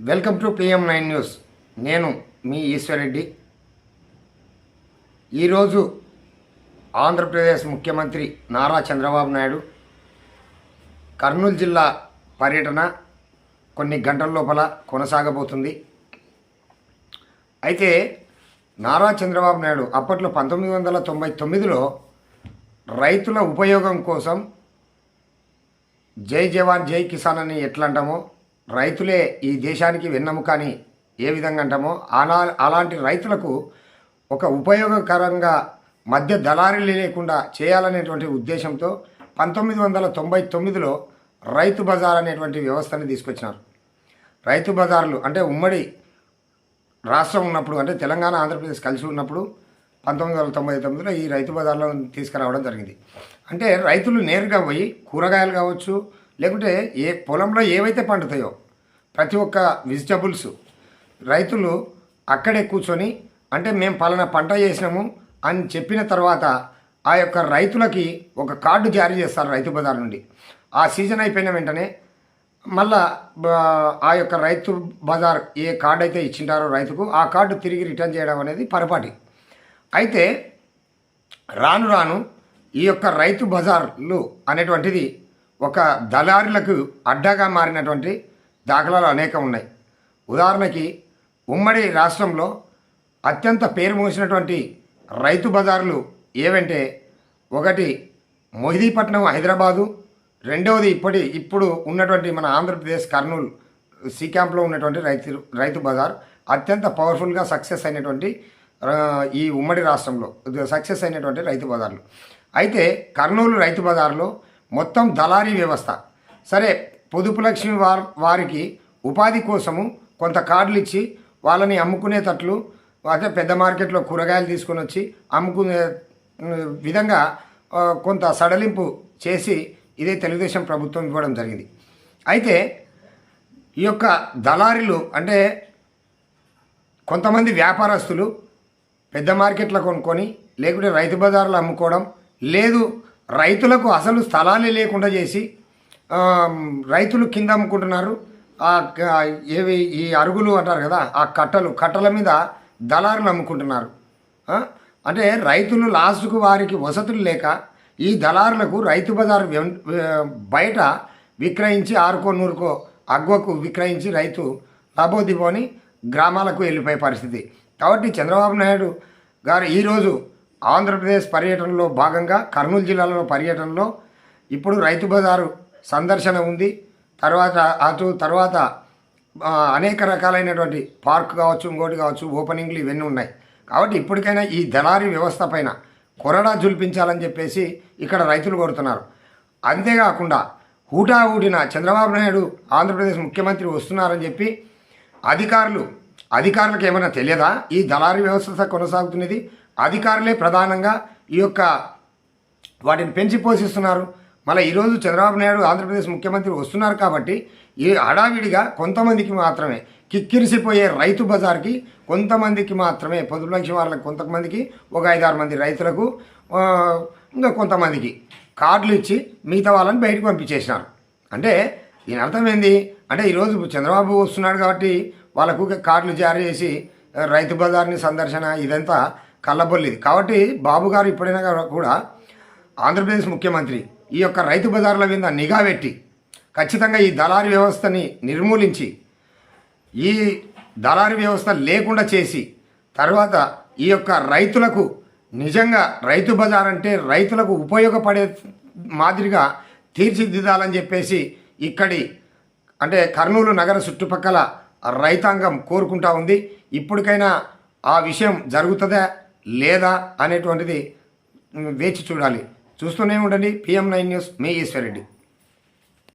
Welcome to PM nine news. నేను మీ ఈశ్వరెడ్డి ఈరోజు ఆంధ్రప్రదేశ్ ముఖ్యమంత్రి నారా చంద్రబాబు నాయుడు కర్నూలు జిల్లా పర్యటన కొన్ని గంటల లోపల కొనసాగబోతుంది. అయితే నారా చంద్రబాబు నాయుడు అప్పట్లో పంతొమ్మిది వందల తొంభై తొమ్మిదిలో రైతుల ఉపయోగం కోసం జై జవాన్ జై కిసాన్ అని ఎట్లా అంటామో రైతులే ఈ దేశానికి వెన్నెముక అని ఏ విధంగా అంటామో అలా అలాంటి రైతులకు ఒక ఉపయోగకరంగా మధ్య దళారీలు లేకుండా చేయాలనేటువంటి ఉద్దేశంతో పంతొమ్మిది వందల తొంభై తొమ్మిదిలో రైతు బజార్ అనేటువంటి వ్యవస్థని తీసుకొచ్చినారు. రైతు బజార్లు అంటే ఉమ్మడి రాష్ట్రం ఉన్నప్పుడు అంటే తెలంగాణ ఆంధ్రప్రదేశ్ కలిసి ఉన్నప్పుడు పంతొమ్మిది వందల తొంభై తొమ్మిదిలో ఈ రైతు బజార్లో తీసుకురావడం జరిగింది. అంటే రైతులు నేరుగా పోయి కూరగాయలు కావచ్చు లేకుంటే ఏ పొలంలో ఏవైతే పండుతాయో ప్రతి ఒక్క వెజిటబుల్స్ రైతులు అక్కడే కూర్చొని అంటే మేము పలానా పంట చేసినాము అని చెప్పిన తర్వాత ఆ యొక్క రైతులకి ఒక కార్డు జారీ చేస్తారు రైతు బజార్ నుండి. ఆ సీజన్ అయిపోయిన వెంటనే మళ్ళా ఆ యొక్క రైతు బజార్ ఏ కార్డు అయితే ఇచ్చింటారో రైతుకు ఆ కార్డు తిరిగి రిటర్న్ చేయడం అనేది పొరపాటి. అయితే రాను రాను ఈ యొక్క రైతు బజార్లు అనేటువంటిది ఒక దళారులకు అడ్డాగా మారినటువంటి దాఖలాలు అనేకం ఉన్నాయి. ఉదాహరణకి ఉమ్మడి రాష్ట్రంలో అత్యంత పేరు మోసినటువంటి రైతు బజార్లు ఏవంటే ఒకటి మొహిదీపట్నం హైదరాబాదు రెండవది ఇప్పటి ఇప్పుడు ఉన్నటువంటి మన ఆంధ్రప్రదేశ్ కర్నూలు సి క్యాంప్లో ఉన్నటువంటి రైతు రైతు బజార్ అత్యంత పవర్ఫుల్గా సక్సెస్ అయినటువంటి ఈ ఉమ్మడి రాష్ట్రంలో సక్సెస్ అయినటువంటి రైతు బజార్లు. అయితే కర్నూలు రైతు బజార్లో మొత్తం దళారీ వ్యవస్థ. సరే పొదుపు లక్ష్మి వార్ వారికి ఉపాధి కోసము కొంత కార్డులు ఇచ్చి వాళ్ళని అమ్ముకునేటట్లు అదే పెద్ద మార్కెట్లో కూరగాయలు తీసుకొని వచ్చి అమ్ముకునే విధంగా కొంత సడలింపు చేసి ఇదే తెలుగుదేశం ప్రభుత్వం ఇవ్వడం జరిగింది. అయితే ఈ యొక్క దళారీలు అంటే కొంతమంది వ్యాపారస్తులు పెద్ద మార్కెట్లో కొనుక్కొని లేకుంటే రైతు బజార్లో అమ్ముకోవడం లేదు రైతులకు అసలు స్థలాలే లేకుండా చేసి రైతులు కింద అమ్ముకుంటున్నారు. ఏవి ఈ అరుగులు అంటారు కదా ఆ కట్టలు కట్టల మీద దళారులు అమ్ముకుంటున్నారు. అంటే రైతులు లాస్ట్కు వారికి వసతులు లేక ఈ దళారులకు రైతు బజార్ బయట విక్రయించి ఆరుకో నూరుకో అగ్వకు విక్రయించి రైతు లాభోదిబోని గ్రామాలకు వెళ్ళిపోయే పరిస్థితి. కాబట్టి చంద్రబాబు నాయుడు గారు ఈరోజు ఆంధ్రప్రదేశ్ పర్యటనలో భాగంగా కర్నూలు జిల్లాలో పర్యటనలో ఇప్పుడు రైతు బజారు సందర్శన ఉంది. తర్వాత అటు తర్వాత అనేక రకాలైనటువంటి పార్క్ కావచ్చు ఇంకోటి కావచ్చు ఓపెనింగ్లు ఇవన్నీ ఉన్నాయి. కాబట్టి ఇప్పటికైనా ఈ దళారీ వ్యవస్థ పైన కొరడా జుల్పించాలని చెప్పేసి ఇక్కడ రైతులు కోరుతున్నారు. అంతేకాకుండా హూటా ఊడిన చంద్రబాబు నాయుడు ఆంధ్రప్రదేశ్ ముఖ్యమంత్రి వస్తున్నారని చెప్పి అధికారులు అధికారులకు ఏమైనా తెలియదా? ఈ దళారీ వ్యవస్థ కొనసాగుతున్నది. అధికారులే ప్రధానంగా ఈ యొక్క వాటిని పెంచి పోషిస్తున్నారు. మళ్ళీ ఈరోజు చంద్రబాబు నాయుడు ఆంధ్రప్రదేశ్ ముఖ్యమంత్రి వస్తున్నారు కాబట్టి ఈ హడావిడిగా కొంతమందికి మాత్రమే కిక్కిరిసిపోయే రైతు బజార్కి కొంతమందికి మాత్రమే పొదుపు లక్ష వాళ్ళకి కొంతమందికి ఒక ఐదారు మంది రైతులకు ఇంకా కొంతమందికి కార్డులు ఇచ్చి మిగతా వాళ్ళని బయటకు పంపించేసినారు. అంటే దీని అర్థం ఏంది? అంటే ఈరోజు చంద్రబాబు వస్తున్నాడు కాబట్టి వాళ్ళకు కార్డులు జారీ చేసి రైతు బజార్ని సందర్శన ఇదంతా కళ్ళబొల్లిది. కాబట్టి బాబు గారు ఇప్పుడైనా కూడా ఆంధ్రప్రదేశ్ ముఖ్యమంత్రి ఈ యొక్క రైతు బజార్ల మీద నిఘా పెట్టి ఖచ్చితంగా ఈ దళారీ వ్యవస్థని నిర్మూలించి ఈ దళారీ వ్యవస్థ లేకుండా చేసి తర్వాత ఈ యొక్క రైతులకు నిజంగా రైతు బజార్ అంటే రైతులకు ఉపయోగపడే మాదిరిగా తీర్చిదిద్దాలని చెప్పేసి ఇక్కడి అంటే కర్నూలు నగర చుట్టుపక్కల రైతాంగం కోరుకుంటా ఉంది. ఇప్పటికైనా ఆ విషయం జరుగుతుందా లేదా అనేటువంటిది వేచి చూడాలి. చూస్తూనే ఉండండి. పిఎం నైన్ న్యూస్ మే ఈశ్వరెడ్డి